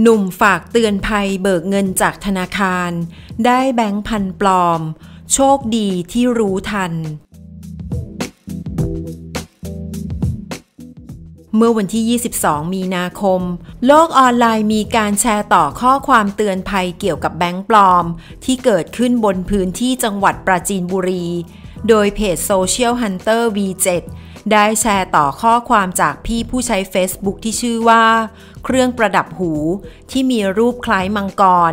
หนุ่มฝากเตือนภัยเบิกเงินจากธนาคาร ได้แบงค์พันปลอม โชคดีที่รู้ทัน เมื่อวันที่ 22 มีนาคม โลกออนไลน์มีการแชร์ต่อข้อความเตือนภัยเกี่ยวกับแบงค์ปลอม ที่เกิดขึ้นบนพื้นที่จังหวัดปราจีนบุรี โดยเพจ Social Hunter V7 ได้แชร์ต่อข้อความจากพี่ผู้ใช้ Facebook ที่ชื่อว่า เครื่องประดับหูที่มีรูปคล้ายมังกร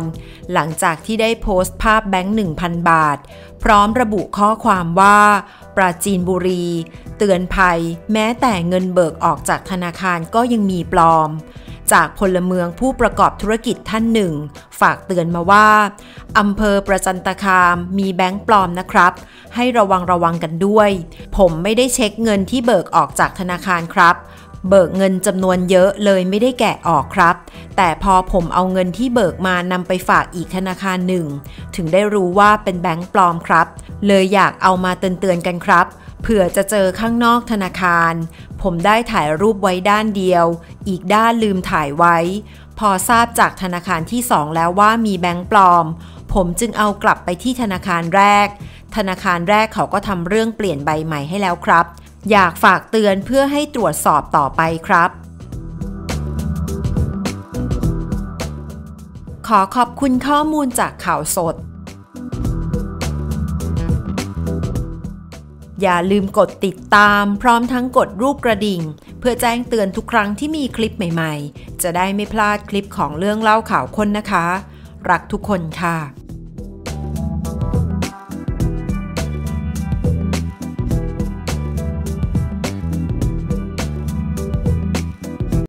หลังจากที่ได้โพสต์ภาพแบงค์ 1,000 บาท พร้อมระบุข้อความว่า ปราจีนบุรี เตือนภัย แม้แต่เงินเบิกออกจากธนาคารก็ยังมีปลอม จากพลเมืองผู้ประกอบธุรกิจท่านหนึ่ง ฝากเตือนมาว่าอำเภอประจันตคามมีแบงค์ปลอมนะครับ ให้ระวังระวังกันด้วย ผมไม่ได้เช็คเงินที่เบิกออกจากธนาคารครับ เบิกเงินจำนวนเยอะเลยไม่ได้แกะออกครับ แต่พอผมเอาเงินที่เบิกมานำไปฝากอีกธนาคารหนึ่ง ถึงได้รู้ว่าเป็นแบงค์ปลอมครับ เลยอยากเอามาเตือนๆกันครับ เผื่อจะเจอข้างนอกธนาคาร ผมได้ถ่ายรูปไว้ด้านเดียว อีกด้านลืมถ่ายไว้ พอทราบจากธนาคารที่สองแล้วว่ามีแบงค์ปลอม ผมจึงเอากลับไปที่ธนาคารแรก ธนาคารแรกเขาก็ทำเรื่องเปลี่ยนใบใหม่ให้แล้วครับ อยากฝากเตือนเพื่อให้ตรวจสอบต่อไปครับ ขอขอบคุณข้อมูลจากข่าวสด อย่าลืมกดติดตามพร้อมทั้งกดรูปกระดิ่ง เพื่อแจ้งเตือนทุกครั้งที่มีคลิปใหม่ๆ จะได้ไม่พลาดคลิปของเรื่องเล่าข่าวคนนะคะ รักทุกคนค่ะ